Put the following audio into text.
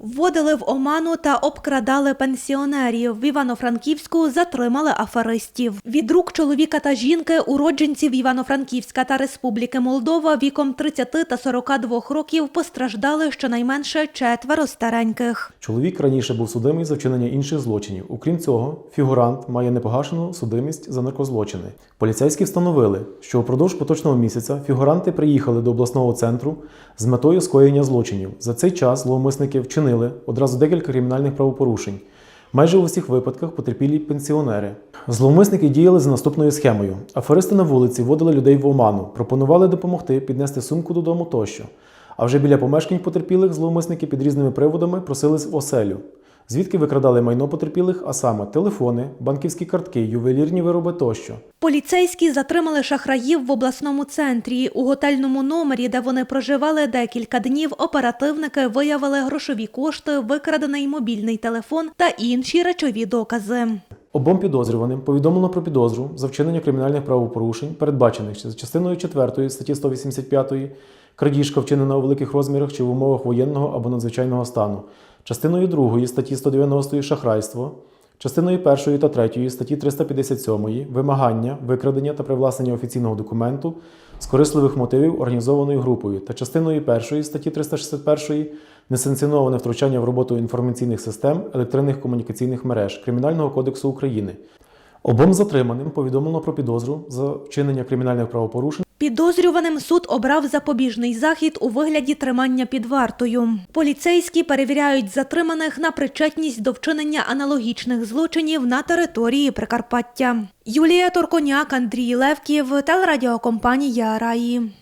Вводили в оману та обкрадали пенсіонерів. В Івано-Франківську затримали аферистів. Від рук чоловіка та жінки, уродженців Івано-Франківська та Республіки Молдова віком 30 та 42 років постраждали щонайменше четверо стареньких. Чоловік раніше був судимий за вчинення інших злочинів. Окрім цього, фігурант має непогашену судимість за наркозлочини. Поліцейські встановили, що впродовж поточного місяця фігуранти приїхали до обласного центру з метою скоєння злочинів. За цей час зловмисники вчинили одразу декілька кримінальних правопорушень. Майже у всіх випадках потерпілі пенсіонери. Зловмисники діяли за наступною схемою: аферисти на вулиці водили людей в оману, пропонували допомогти піднести сумку додому тощо. А вже біля помешкань потерпілих зловмисники під різними приводами просились в оселю, звідки викрадали майно потерпілих, а саме телефони, банківські картки, ювелірні вироби тощо. Поліцейські затримали шахраїв в обласному центрі. У готельному номері, де вони проживали декілька днів, оперативники виявили грошові кошти, викрадений мобільний телефон та інші речові докази. Обом підозрюваним повідомлено про підозру за вчинення кримінальних правопорушень, передбачених за частиною 4 статті 185 крадіжка вчинена у великих розмірах чи в умовах воєнного або надзвичайного стану, частиною 2 статті 190 шахрайство, частиною 1 та 3 статті 357 вимагання, викрадення та привласнення офіційного документу з корисливих мотивів організованою групою та частиною 1 статті 361 несанкціоноване втручання в роботу інформаційних систем електронних комунікаційних мереж Кримінального кодексу України. Обом затриманим повідомлено про підозру за вчинення кримінальних правопорушень. Підозрюваним суд обрав запобіжний захід у вигляді тримання під вартою. Поліцейські перевіряють затриманих на причетність до вчинення аналогічних злочинів на території Прикарпаття. Юлія Торконяк, Андрій Левків, телерадіокомпанія Раї.